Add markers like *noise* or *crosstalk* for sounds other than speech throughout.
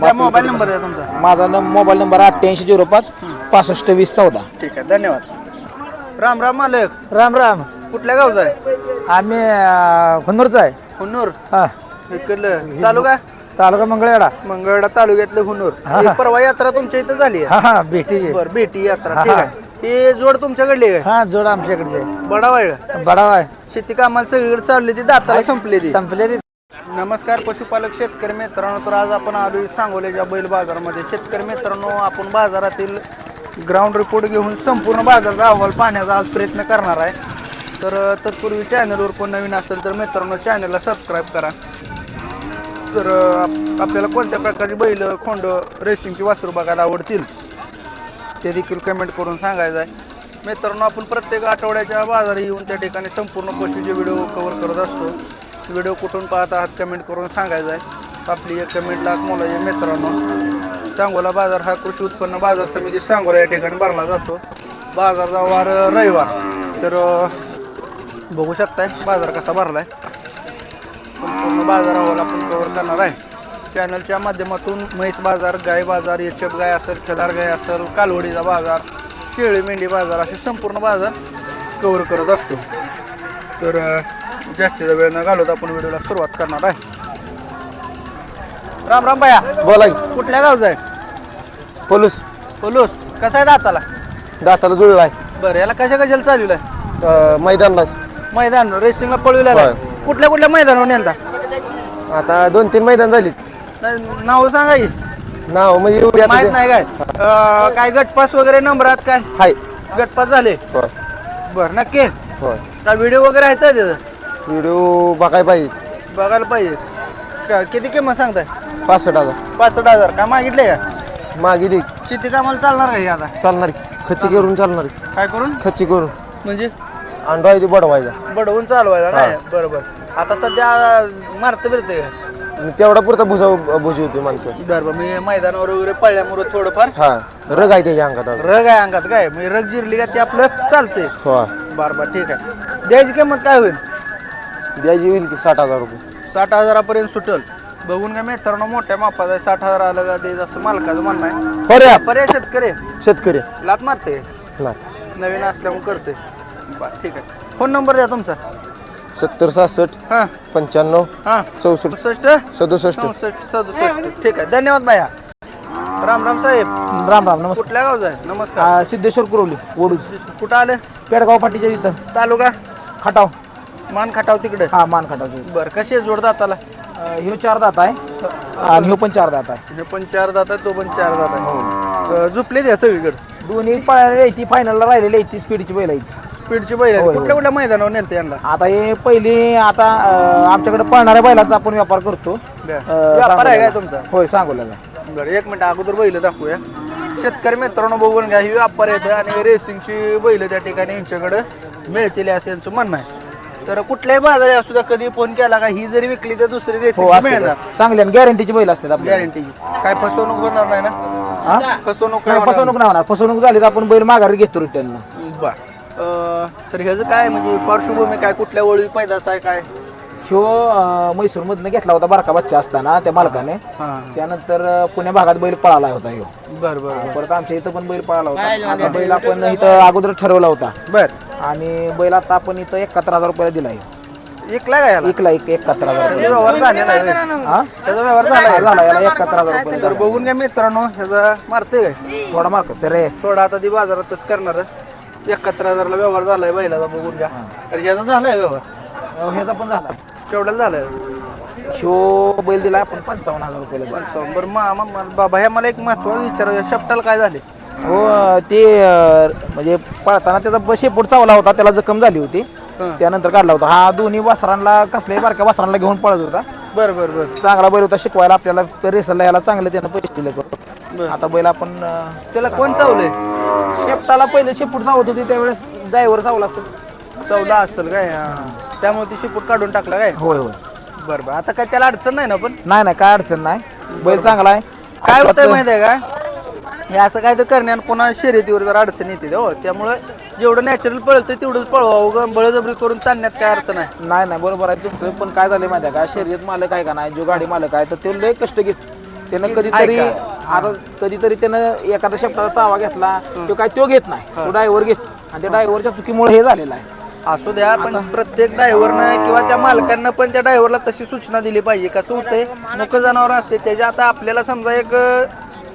द्या mobile number तुमचा. माझा न मोबाईल नंबर अठ्ठ्याऐंशी झिरो पाच पासष्ट वीस चौदा. ठीक आहे धन्यवाद. राम राम मालक. राम राम. कुठल्या गावचा आहे? आम्ही हुनूरचा आहे. हुन्नूर? हा. इकडलं तालुका? तालुका मंगळवेढा. मंगळवेढा तालुक्यातलं हुन्नूर. हा. परवा यात्रा तुमच्या इथं झाली आहे. हा हा भेटी. बर बेटी यात्रा. हा, ठीक हा. आहे. ती जोड तुमच्याकडली आहे हा जोड आमच्याकडचे आहे. बडा वाळ बडावा आहे. शेती कामाला सगळीकडे चालली ती दाताला संपली ती. संपले नमस्कार पशुपालक शेतकरी मित्रांनो तर आज आपण आलोय सांगोल्याच्या बैल बाजारामध्ये. शेतकरी मित्रांनो आपण बाजारातील ग्राउंड रिपोर्ट घेऊन संपूर्ण बाजाराचा अहवाल पाहण्याचा आज प्रयत्न करणार आहे. तर तत्पूर्वी चॅनलवर कोण नवीन असेल तर मित्रांनो चॅनलला सबस्क्राईब करा. तर आप- आपल्याला कोणत्या प्रकारची बैल खोंड रेसिंगची वासरू बघायला आवडतील ते देखील कमेंट करून सांगायचं आहे. मित्रांनो आपण प्रत्येक आठवड्याच्या बाजारी येऊन त्या ठिकाणी संपूर्ण पशूचे व्हिडिओ कव्हर करत असतो. व्हिडिओ कुठून पाहत आहात कमेंट करून सांगायचं आहे. आपली एक कमेंट लाख मोलाची मित्रांनो. सांगोला बाजार हा कृषी उत्पन्न बाजार समिती सांगोला या ठिकाणी भरला जातो. बाजारचा वार रविवार. तर बघू शकताय बाजार कसा भरलाय. संपूर्ण बाजारावर आपण कवर करणार आहे. चॅनलच्या माध्यमातून म्हैस बाजार गाय बाजार एचप गाय असेल खदार गाय असेल कालवडीचा बाजार शेळी मेंढी बाजार असे संपूर्ण बाजार कवर करत असतो. तर जास्तीचा वेळ न घालवत आपण व्हिडिओला सुरुवात करणार आहे. राम राम बाया बोला कुठल्या गावचा आहे? पोलूस. पलूस. कसा आहे दाताला? दाताला जुळला आहे. बरं याला कशा कशाला चालू आहे अं, मैदानलाच मैदान रेसिंगला पळविलेला आहे. कुठल्या कुठल्या मैदानावर नेलता आता दोन तीन मैदान नाही, नाव सांगा की. नाव म्हणजे एवढी आता माहीत ते- नाही काय? अं, काय गटपास वगैरे नंबरात काय? हाय. गटपास झाले. होय. बर नक्की. होय. व्हिडिओ वगैरे आहे का त्याचं? व्हिडिओ बघाय पाहिजे. बघायला पाहिजे. का- किती किंमत सांगताय? पासष्ट हजार. पासष्ट हजार. काय मागितले का? मागे शेती कामाला चालणार का हे आता? चालणार की. खच्ची करून चालणार की. काय करून? खच्ची करून. म्हणजे? अंडा आहे ते बडवायचा. बडवून चालवायचा काय? बरोबर. आता सध्या मारत फिरते आणि तेवढा पुरता भुजा भुजी होती माणसं. बरोबर. मी मैदानावर वगैरे पळल्यामुळे थोडंफार हा. रग आहे त्याच्या अंगात. रग आहे अंगात काय? मी रग जिरली का ते आपलं चालते हो बरं बरं. ठीक आहे. द्यायची किंमत काय होईल? द्यायची होईल की साठ हजार रुपये? साठ हजारापर्यंत सुटल. बघून काय मित्रांनो मोठ्या मापाचा आहे. साठ हजार आलं का द्यायचं असं मालकाचं म्हणणं आहे. हो रे पर्याय शेतकरी. शेतकरी. लात मारते. नाही नवीन असल्यामुळे करते बरं ठीक आहे. फोन नंबर द्या तुमचा. सत्तर सहासष्ट हां. पंच्याण्णव हां. चौसष्ट सदुसष्ट सदुसष्ट. चौसष्ट सदुसष्ट. ठीक आहे. धन्यवाद बाया राम राम साहेब. राम राम नमस्कार. कुठल्या गावचा आहे? नमस्कार. आ, सिद्धेश्वर कुरवली ओडूज कुठं आलं? पेडगाव पाटीच्या तिथं तालुका? खटाव. मान खाटाव तिकडे? हा मान खटावचे बरं कशी आहे जोड दाताला ह्यो चार दात आहे आणि ह्यो पण चार दात आहे. हे पण चार दात आहे तो पण चार दात आहे. अं, झोपले द्या सगळीकडे? दोन्ही पळालेली आहे ती फायनलला राहिलेली आहे ती स्पीडची बैल आहे स्पीडची बैल आहे होय, कुठल्या कुठल्या मैदानावर नेलते यांना? आता हे पहिली आता अं, आमच्याकडे पळणाऱ्या बैलाचा आपण व्यापार करतो. अं, व्यापार आहे काय सांगोल्याला. तुमचा? होय सांगोल्याला. बरं एक मिनिट अगोदर बैल दाखवूया. शेतकरी मित्रांनो बघून घ्या ही व्यापार येतं आणि रेसिंगची बैल त्या ठिकाणी यांच्याकडे मिळतील असं यांचं म्हणणं आहे. तर कुठल्याही बाजारी असू द्या कधी फोन केला का ही जरी विकली तर दुसरी हो असते मिळणार. चांगली आणि गॅरंटीची बैल असतात आपल्या गॅरंटी काय फसवणूक होणार नाही ना? हा? फसवणूक नाही, फसवणूक नाही होणार. फसवणूक झाली तर आपण बैल माघारी घेतो रिटर्न बर. तर ह्याचं काय म्हणजे पार्श्वभूमी काय कुठल्या वळी पैदास आहे काय? ह्यो म्हैसूर मधनं घेतला होता बारका बच्चा असताना त्या मालकाने. हां. त्यानंतर अं, पुणे भागात बैल पळाला होता ह्यो. बरं बरं परत आमच्या इथं पण बैल पळाला होता. आता बैल आपण इथं अगोदर ठरवला होता. बरं. आणि बैल आता आपण इथं एकाहत्तर हजार रुपयाला दिलाय. एकला काय याला? एकला एक एकाहत्तर हजार त्याचा व्यवहार झालेला आहे हा? त्याचा व्यवहार झाला हा, झाला याला एकाहत्तर हजार रुपये तर बघून घ्या मित्रांनो ह्याचा मारते काय? थोडा मार्क सर रे? थोडा आता ती बाजारातच करणार एकाहत्तर हजारला व्यवहार झालाय बैलाचा बघून घ्या. तर ह्याचा झालाय व्यवहार? ह्याचा पण झाला. केवढ्याला झालाय? शो बैल दिला आपण पंचावन्न हजार रुपयाला दिला. पंचावन्न. बरं मामा बाबा ह्या मला एक महत्वाचं विचारायचं शपटाला काय झाले हो ते अं, म्हणजे पळताना त्याचा ब- शेपूट चावला होता त्याला जखम झाली होती. त्यानंतर काढला होता. हा दोन्ही वासरांना कसल्याही बारक्या वासरांना घेऊन पळत होता. बरं बरं बरं. चांगला बैल होता शिकवायला आपल्याला रेसरला याला चांगलं त्यानं पैसे दिले करतो बरं. आता बैल आपण अं, त्याला कोण चावलंय? शेपटाला पहिले शेपूट चावत होती त्यावेळेस ड्रायव्हर चावला असेल. चावला असेल काय? हां. त्यामुळे ती शिपूट काढून टाकला काय? होय होय. बरं बरं. आता काय त्याला अडचण नाही ना पण? नाही नाही काय अडचण नाही. बैल चांगला आहे. काय होतंय माहिती आहे का? हे असं काय तर करण्यात पुन्हा शर्यतीवर जर अडचण येते हो. त्यामुळे जेवढं नॅचरल पळतं तेवढंच पळवावं बळजबरी करून चालण्यात काय अर्थ नाही. नाही नाही बरोबर आहे तुमचं. पण काय झालं माहिती आहे का? शर्यत मालक आहे का नाही? जो गाडी मालक आहे तर ते लय कष्ट घेत त्यानं कधीतरी. आता कधीतरी त्यानं एखादा शब्दाचा चावा घेतला तो काय तो घेत नाही. तो ड्रायव्हर घेतो. आणि त्या ड्रायव्हरच्या चुकीमुळे हे झालेलं आहे. असू द्या पण प्रत्येक ड्रायव्हरनं किंवा त्या मालकांना पण त्या ड्रायव्हरला तशी सूचना दिली पाहिजे. कसं होतंय? नको जनावर असते. त्याच्या आता आपल्याला समजा एक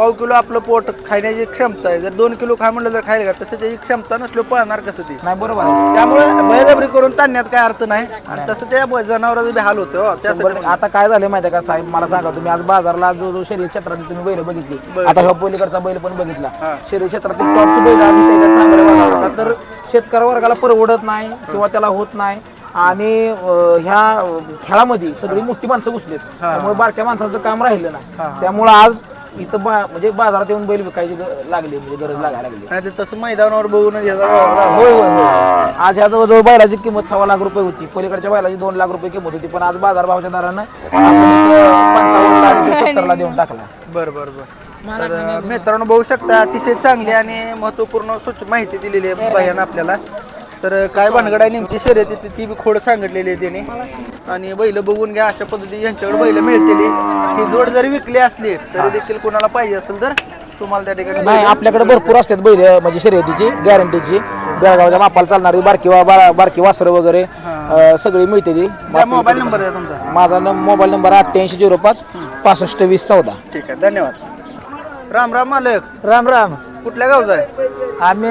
पाव किलो आपलं पोट खाण्याची क्षमता आहे. जर दोन किलो खा म्हणलं तर खायला का तसं त्याची क्षमता नसलो पळणार कसं ती? नाही बरोबर आहे. त्यामुळे बळजबरी करून ताणण्यात काय अर्थ नाही. आणि तसं त्या ब- जनावराचं बी हाल होते हो. त्यासाठी आता काय झालं माहिती आहे का साहेब? मला सांगा तुम्ही आज बाजारला जो जो शरीर क्षेत्रात तुम्ही बैल बघितली. आता ह्या पलीकडचा बैल पण बघितला. शरीर क्षेत्रातील टॉपची बैल आज इथे चांगल्या. तर शेतकरी वर्गाला परवडत नाही किंवा त्याला होत नाही. आणि अं, ह्या अं, खेळामध्ये सगळी मोठी माणसं घुसलीत. त्यामुळे बारक्या माणसाचं काम राहिलं नाही. त्यामुळे आज इथं बा- म्हणजे बाजारात येऊन बैल विकायची ग- लागली म्हणजे गरज लागायला लागली. नाही ते तसं मैदानावर. होय होय होय. आज ह्या जवळजवळ बैलाची किंमत सव्वा लाख रुपये होती. पलीकडच्या बैलाची दोन लाख रुपये किंमत होती. पण आज बाजार भावाच्या दरानं पंचावन्न सत्तरला देऊन टाकला. बरं बरं बरं. तर मित्रांनो बघू शकता अतिशय चांगली आणि महत्त्वपूर्ण सूच माहिती दिलेली आहे बायानं आपल्याला. तर काय भानगड आहे नेमकी शर्यत येते ती बी खोड सांगितलेली आहे त्याने. आणि बैल बघून घ्या अशा पद्धती यांच्याकडे बैल मिळतील. ही जोड जरी विकली असली तरी देखील कोणाला पाहिजे असेल तर तुम्हाला त्या ठिकाणी नाही आपल्याकडे भरपूर असतात बैल म्हणजे शर्यतीची गॅरंटीची बेळगावच्या मापाला चालणारी बारकी वा बा- बारकी वासरं वगैरे सगळी मिळते ती. मोबाईल नंबर द्या तुमचा? माझा मोबाईल नंबर अठ्ठ्याऐंशी झिरो पाच पासष्ट वीस चौदा. ठीक आहे धन्यवाद. राम राम मालक. राम राम. कुठल्या गावचा आहे? आम्ही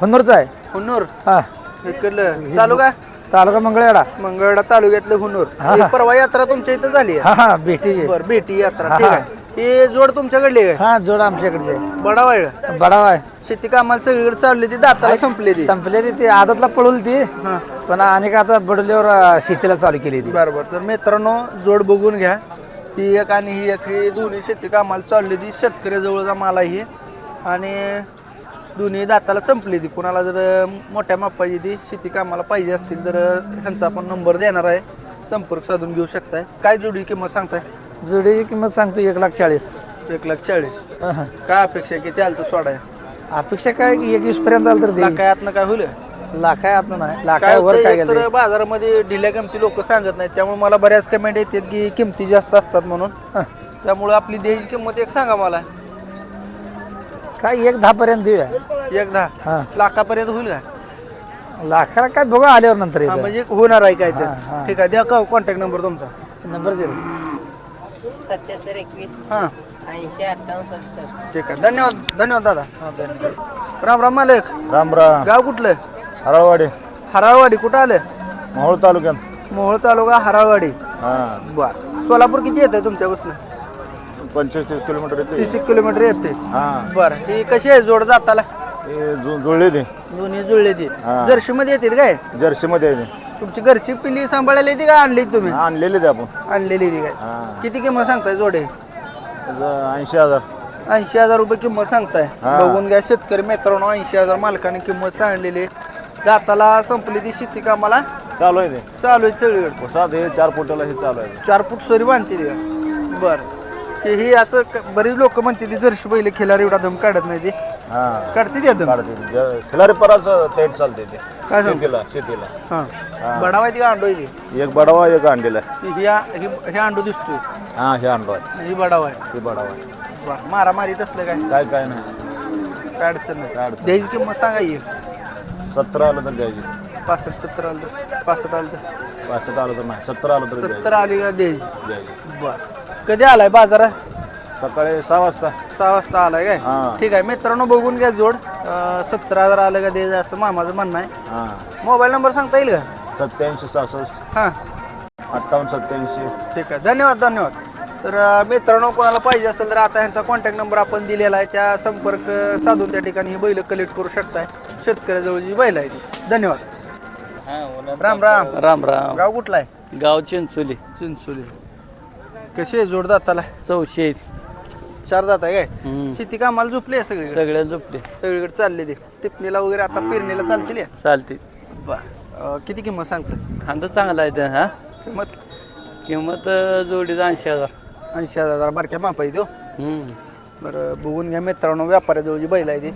हुनूरचा आहे. हुन्नूर. हा. इकडलं. तालुका? तालुका मंगळवेढा. मंगळवेढा तालुक्यातलं हुन्नूर. ही परवा यात्रा तुमच्या इथं झाली आहे? हा हा भेटी बर बेटी यात्रा. ठीक आहे. ही. जोड तुमच्याकडली आहे हा जोड आमच्याकडचे बडा आहे का? बडाव आहे शेती कामाला सगळीकडे चालली ती दाताला संपली ती. संपले ती आदतला पळवली ती. हा. पण अनेक आता बडवल्यावर अं, शेतीला चालू केली ती. बरोबर. तर मित्रांनो जोड बघून घ्या. ही एक आणि ही एक ही दोन्ही शेती कामाला चालली ती. शेतकऱ्याजवळचा माल आहे. आणि दोन्ही दाताला संपली ती. कुणाला जर मोठ्या मापाची ती शेती कामाला पाहिजे असतील तर ह्यांचा आपण नंबर देणार आहे. संपर्क साधून घेऊ शकताय. काय जोडी किंमत सांगताय? जोडीची किंमत सांगतो एक लाख चाळीस. एक लाख चाळीस. अहं. काय अपेक्षा आहे? किती आलं तर सोडाय अपेक्षा काय की एक वीस पर्यंत आलं तर दे लाखायातनं काय होईल? लाख आहे आतनं नाही लाख काय आहे वर काय गेलं बाजारामध्ये ढिल्या किमती लोक सांगत नाहीत. त्यामुळे मला बऱ्याच कमेंट येतात की किमती जास्त असतात म्हणून. त्यामुळे आपली द्यायची किंमत एक सांगा मला. काय एक दहा पर्यंत देऊया? एक दहा? हा. लाखापर्यंत होईल का लाखाला काय बघा आल्यावर नंतर हा, येतं. म्हणजे होणार आहे काय तर. ठीक आहे द्या का कॉन्टॅक्ट नंबर तुमचा? नंबर दे. सत्याहत्तर एकवीस हां. ऐंशी अठ्ठावन्न सदुसष्ट. ठीक आहे धन्यवाद धन्यवाद दादा. हा, धन्यवाद. राम राम मालक. राम राम. गाव कुठलं? हराळवाडी. हराळवाडी कुठं आलं? मोहोळ तालुक्यात. मोहोळ तालुका हराळवाडी. हा. बर. सोलापूर किती येतं तुमच्यापासून? पंचवीस किलोमीटर येते. तीस एक किलोमीटर येते. हा. बरं ही कशी आहे जोड जाताला? जु- जुळले ते. दोन्ही जुळले ती. हा. जर्शी मध्ये येते काय? जर्सी मध्ये आहे तुमची घरची पिल्ली सांभाळायला येते का आणली तुम्ही? ते. आणलेले ते आपण. आणलेली ती काय? हा. किती किंमत सांगताय जोडे ऐंशी हजार. ऐंशी हजार रुपये किंमत सांगताय. हा. बघून घ्या शेतकरी मित्रांनो ऐंशी हजार मालकाने किंमत सांगलेली. दाताला संपली ती शेती कामाला. चालू आहे ते. चालू आहे सगळीकडे. सात हे चार फुटाला हे चालू आहे. चार फूट सरी बांधते ती बरं. की ही असं क- बरीच लोक म्हणते ती जर्शी पहिले खिलार एवढा दम काढत नाही ती. हा. काढते ती दम काढते ते. ज- खिलारी पराच थेट चालते ते. काय सांगतो शेतीला शेतीला. हां. बडावा ती का अंडो आहे ती? एक बडावा एक अंडीला. ही- ही आ- ही हे अंडो दिसतोय. हा हे अंडो आहे. ही बडावा आहे. हे बडावा आहे. बरं मारामारीत असलं काय? काय काय नाही. काय अडचण नाही. काय अडचण द्यायची किंमत सांगा येईल सतरा आलं तर द्यायची. पासष्ट सत्तर आलं तर पासष्ट आलं तर. पासष्ट आलं तर नाही सत्तर आलं तर द्यायची. सत्तर आली का द्यायची? द्यायची. बर कधी आलाय बाजारात? सकाळी सहा वाजता. सहा वाजता आलाय काय? हा. ठीक आहे मित्रांनो बघून घ्या जोड. सत्तर हजार आलं का द्यायचं असं मामाचं म्हणणं आहे. हा. मोबाईल नंबर सांगता येईल का? सत्याऐंशी सहासष्ट. हां. अठ्ठावन्न सत्याऐंशी. ठीक आहे धन्यवाद धन्यवाद. तर अं, मित्रांनो कोणाला पाहिजे असेल तर आता ह्यांचा कॉन्टॅक्ट नंबर आपण दिलेला आहे. त्या संपर्क साधून त्या ठिकाणी ही बैल कलेक्ट करू शकताय. शेतकऱ्याजवळची बैल आहे ती. धन्यवाद. राम राम. राम राम. गाव कुठला आहे? गाव चिंचोली. चिंचोली. कशी आहे जोड दाताला? चौशे चार दात आहे काय. शेती कामाला झोपली आहे सगळीकडे? सगळ्या झोपले. सगळीकडे चालले ते. टिपणीला वगैरे आता पेरणीला चालतील या? चालते अं, किती किंमत सांगतो खांदा चांगला आहे त्या हा? किंमत? किंमत अं, जोडीचा ऐंशी हजार. ऐंशी हजार बारक्या मापा आहे तो हम्म. बरं बघून घ्या मित्रांनो व्यापाऱ्याजवळची बैल आहे ती.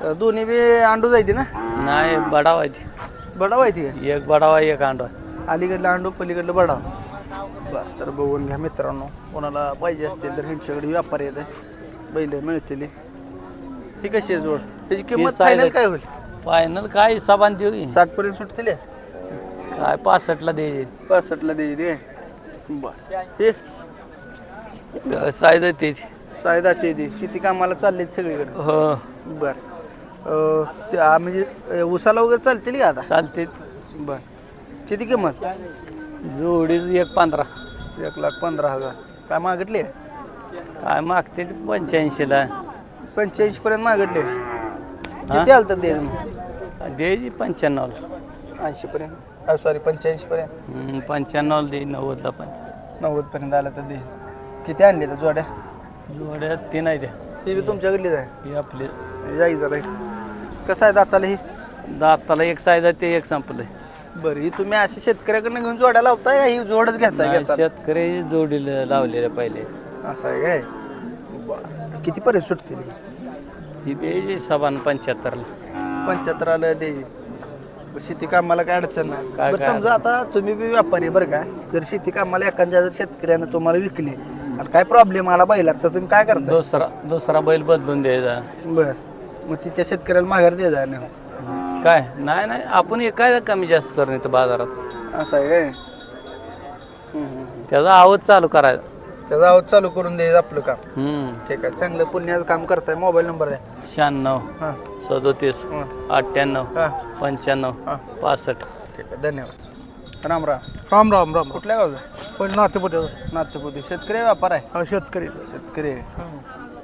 अं, दोन्ही बी अंडू जायती ना? नाही बडावा आहे ती. बडाव आहे ती काय? एक बडावा एक अंडा. अलीकडलं अंडू पलीकडलं बडाव. बरं तर बघून घ्या मित्रांनो कोणाला पाहिजे असतील तर ह्यांच्याकडे व्यापार येते बैल मिळतील. ही कशी आहे जोड? त्याची किंमत फायनल आहे. काय होईल? फायनल काय? हिसाबान देऊ की? साठ पर्यंत सुटतील? हे? काय पासष्टला दे. पासष्टला द्यायची ते बर. हे. साईज ते सायदा ते दे. शेती कामाला चाललेत सगळीकडे. हो. बर. अं, ते आ, म्हणजे अं, उसाला वगैरे चालतील का आता? चालते बर. किती किंमत? जोडी एक पंधरा. एक लाख पंधरा हजार. काय मागितले? काय मागते पंच्याऐंशीला. पंच्याऐंशी पर्यंत मागितले किती आलं तर दे द्यायची पंच्याण्णवला ऐंशी पर्यंत सॉरी पंच्याऐंशी पर्यंत हम्म, पंच्याण्णवला दे नव्वदला पंच्या नव्वद पर्यंत आलं तर दे. किती आणले तर जोड्या? जोड्या तीन आहे त्या. ही बी तुमच्याकडलीच आहे. ही आपली. याई जरा. कसं आहे दाताला ही? दाताला एक साईज आहे ते एक संपलंय. बरं ही तुम्ही अशी शेतकऱ्याकडनं घेऊन जोड्या लावताय का? ही जोडच घेताय शेतकरी जोडीला लावलेले पहिले. असं आहे काय? बरं. किती पर्यंत सुटतील ही? द्यायची सबान पंच्याहत्तरला. पंच्याहत्तर आलं दे शेती कामाला काय अडचण नाही. काय- बरं काय समजा आता तुम्ही बी व्यापारी बरं का? जर शेती कामाला एखाद्या जर शेतकऱ्यानं तुम्हाला विकली आणि काय प्रॉब्लेम आला बैलात तर तुम्ही काय करता दुसरा दुसरा बैल बदलून द्यायचा. बर. मग ती त्या शेतकऱ्याला माघार दे जा ना काय? नाही नाही आपण काय कमी जास्त करून येतो बाजारात? असं आहे काय? त्याचा आवाज चालू करायचा त्याचा आवाज चालू करून द्यायचं आपलं काम. हम्म. ठीक आहे चांगलं पुण्याचं काम करताय मोबाईल नंबर द्या. शहाण्णव हां. सदोतीस हां. अठ्ठ्याण्णव हां. पंच्याण्णव हां. पासष्ट. ठीक आहे धन्यवाद. राम राम. राम राम राम. कुठल्या गावचा? पण नातेपुत्याचा नाथपुती शेतकरी व्यापार आहे? हा शेतकरी. शेतकरी आहे.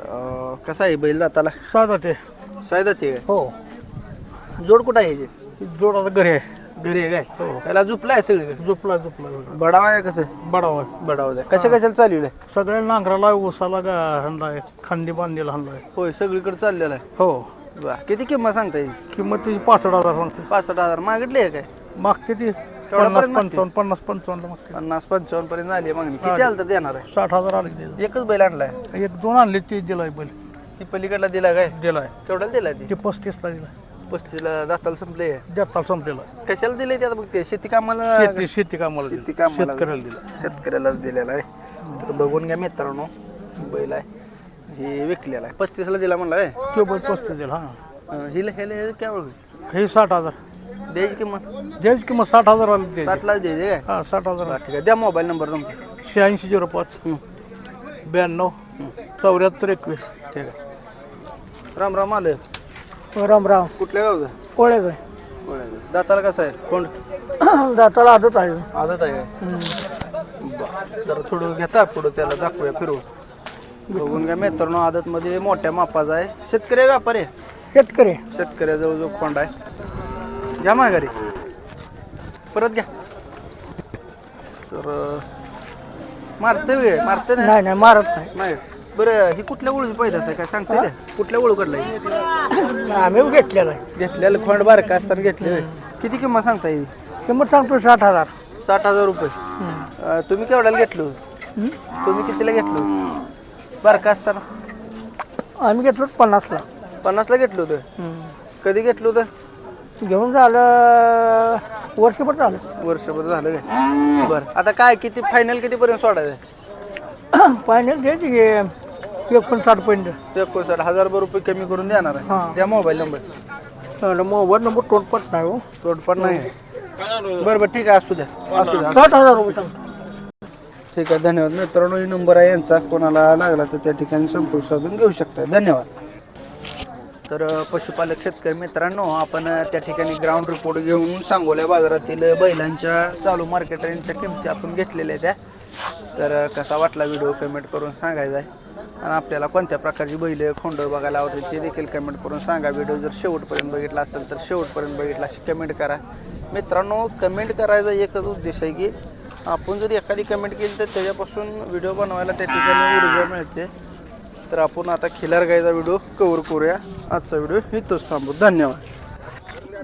अं, कसा आहे बैल दाताला? साधा ते. सायदा ते हो. जोड कुठं आहे याची? जोड आता घरी आहे. घरी आहे काय? त्याला झुपला आहे सगळीकडे? झोपला झोपला. बडावा आहे कसं? बडावा बडावा द्या कशा कशाला चालू आहे? सगळ्या नांगराला ऊसाला गा हाणलाय खांदी बांधलेला हाणलाय होय सगळीकडे चाललेलं आहे. हो. वा किती किंमत सांगता येईल किंमत त्याची पासष्ट हजार सांगते साठ हजार. मागितली आहे काय? मागते ती. पन्नास मागते? पंचावन्न पन्नास पंचावन्न मागते. पन्नास पंचावन्न पर्यंत झाली आहे मागणी. किती आलं तर देणार आहे? साठ हजार आले ते. एकच बैल आणलाय? एक दोन आणले ते दिलाय बैल. ती पलीकडला दिला काय? दिलाय. केवढ्याला दिला ती? ते पस्तीसला दिलाय. पस्तीसला दाताला संपले. देताल संपलेला. कशाला दिले ते आता बघ ते? शेती कामाला शेती शेती कामाला दिलं. शेती कामाला शेतकऱ्याला दिला. शेतकऱ्यालाच दिलेला आहे. तर बघून घ्या मित्रांनो बैल आहे. हे विकलेला आहे. पस्तीसला दिला म्हणला काय तो बैल पस्तीस दिला हा. अं, हिला ह्याला काय होईल हे साठ हजार. द्यायची किंमत? द्यायची किंमत साठ हजार आली द्यायची. साठलाच द्यायची काय हा साठ हजार. ठीक आहे. द्या मोबाईल नंबर तुमचा. शहाऐंशी झिरो पाच ब्याण्णव चौऱ्याहत्तर एकवीस. ठीक आहे. राम राम आलं. राम राम. कुठल्या गावचं? कोळे दाताला कसं आहे? कोण *clears throat* दाताला आदत आहे. आदत आहे काय बरं. जरा थोडं घेता पुढं त्याला दाखवूया फिरवून बघून घ्या मित्रांनो आदतमध्ये मोठ्या मापाचा आहे. शेतकरी व्यापारी? आहे. शेतकरी शेतकऱ्याजवळ जो खोंड आहे. घ्या माघारी. परत घ्या. तर मारते मारते नाही नाही नाही मारत नाही. नाही. बरं ही कुठल्या ओळखी पैदास आहे काय सांगते कुठल्या ओळख कडला आम्ही घेतलेला आहे घेतलेलं खोंड बारका असताना घेतले होय. किती किंमत सांगता येईल किंमत सांगतो साठ हजार. साठ हजार रुपये. अं, तुम्ही केवढ्याला घेतलो तुम्ही कितीला घेतलो बारका असताना? आम्ही घेतलो पन्नासला. पन्नासला घेतलं होतं? कधी घेतलं होतं? घेऊन झालं वर्षभर झालं. वर्षभर झालं काय? बरं. आता काय किती फायनल कितीपर्यंत सोडायचं? पाहिजे द्यायची की एकोणसाठ पर्यंत एकोणसाठ हजार रुपये कमी करून देणार आहे. हां. द्या मोबाईल नंबर मोबाईल नंबर तोडपट नाही हो. तोडपण नाही. बरं बरं ठीक आहे असू द्या. असू द्या. साठ हजार रुपये सांगतो ठीक आहे धन्यवाद. मित्रांनो ही नंबर आहे यांचा. कोणाला लागला तर त्या ठिकाणी संपर्क साधून घेऊ शकता. धन्यवाद. तर अ, पशुपालक शेतकरी मित्रांनो आपण अ, त्या ठिकाणी ग्राउंड रिपोर्ट घेऊन सांगोल्या बाजारातील बैलांच्या चालू मार्केट रेंजच्या किमती आपण घेतलेल्या त्या. तर अ, कसा वाटला व्हिडिओ कमेंट करून सांगायचा आहे. आणि आपल्याला कोणत्या प्रकारची बैल खोंड बघायला आवडतील ते देखील कमेंट करून सांगा. व्हिडिओ जर शेवटपर्यंत बघितला असेल तर शेवटपर्यंत बघितला अशी कमेंट करा. मित्रांनो कमेंट करायचा एकच उद्देश आहे की आपण जर एखादी कमेंट केली तर त्याच्यापासून व्हिडिओ बनवायला त्या ठिकाणी ऊर्जा मिळते. तर आपण आता खिलार गायचा व्हिडिओ कवर करूया. आजचा व्हिडिओ इथंच थांबू. धन्यवाद.